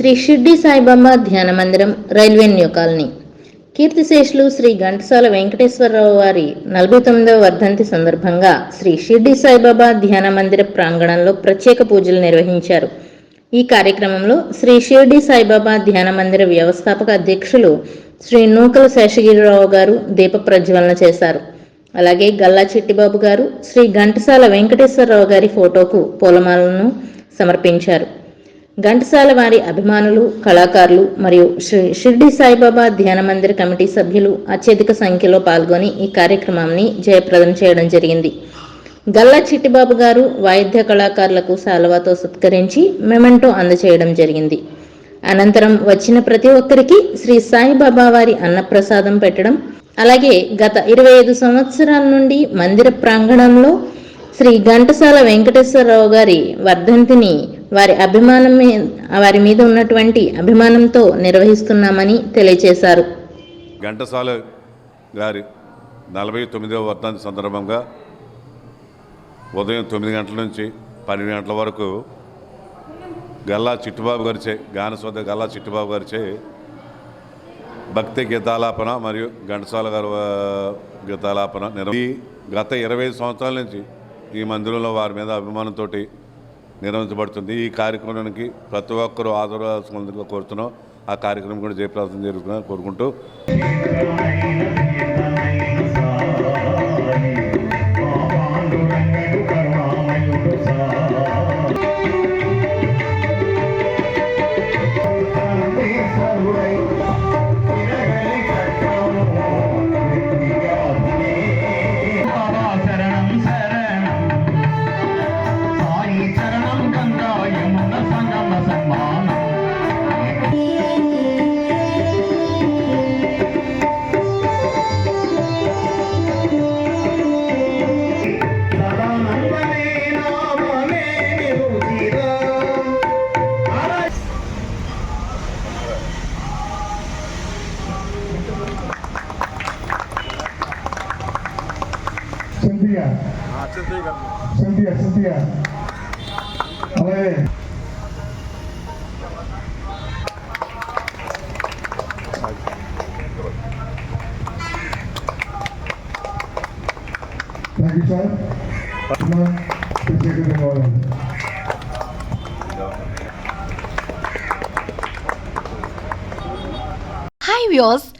శ్రీ షిర్డి సాయిబాబా ధ్యాన మందిరం railway new colony. కీర్తిశేషులు శ్రీ ఘంటసాల వెంకటేశ్వరరావు వారి నలభై తొమ్మిదవ వర్ధంతి సందర్భంగా శ్రీ షిర్డి సాయిబాబా ధ్యాన మందిర ప్రాంగణంలో ప్రత్యేక పూజలు నిర్వహించారు. ఈ కార్యక్రమంలో శ్రీ షిర్డి సాయిబాబా ధ్యాన మందిర వ్యవస్థాపక అధ్యక్షులు శ్రీ నూకల శేషగిరిరావు గారు దీప ప్రజ్వలన చేశారు. అలాగే గల్లా చిట్టిబాబు గారు శ్రీ ఘంటసాల వెంకటేశ్వరరావు గారి ఫోటోకు పూలమాలను సమర్పించారు. ఘంటసాల వారి అభిమానులు కళాకారులు మరియు శ్రీ షిర్డి సాయిబాబా ధ్యాన మందిర కమిటీ సభ్యులు అత్యధిక సంఖ్యలో పాల్గొని ఈ కార్యక్రమాన్ని జయప్రదం చేయడం జరిగింది. గల్లా చిట్టిబాబు గారు వాయిద్య కళాకారులకు సాలవాతో సత్కరించి మెమెంటో అందచేయడం జరిగింది. అనంతరం వచ్చిన ప్రతి ఒక్కరికి శ్రీ సాయిబాబా వారి అన్నప్రసాదం పెట్టడం అలాగే గత ఇరవై ఐదు సంవత్సరాల నుండి మందిర ప్రాంగణంలో శ్రీ ఘంటసాల వెంకటేశ్వరరావు గారి వర్ధంతిని వారి అభిమానం వారి మీద ఉన్నటువంటి అభిమానంతో నిర్వహిస్తున్నామని తెలియజేశారు ఘంటసాల గారి నలభై తొమ్మిదవ వర్ధంతి సందర్భంగా ఉదయం తొమ్మిది గంటల నుంచి పన్నెండు గంటల వరకు గల్లా చిట్టుబాబు గారిచే గానసోద గల్లా చిట్టుబాబు గారిచే భక్తి గీతాలాపన మరియు ఘంటసాల గారు గీతాలాపన నిర్వహి గత ఇరవై ఐదు సంవత్సరాల నుంచి ఈ మందిరంలో వారి మీద అభిమానంతో నిర్వహించబడుతుంది. ఈ కార్యక్రమానికి ప్రతి ఒక్కరూ ఆదరణ కోరుతున్నాం. ఆ కార్యక్రమం కూడా జయప్రదం జరుగుతుందని కోరుకుంటూ. Cynthia. Cynthia, Cynthia. Ale. Thank you, sir. Come on. Please take it in Hi, viewers.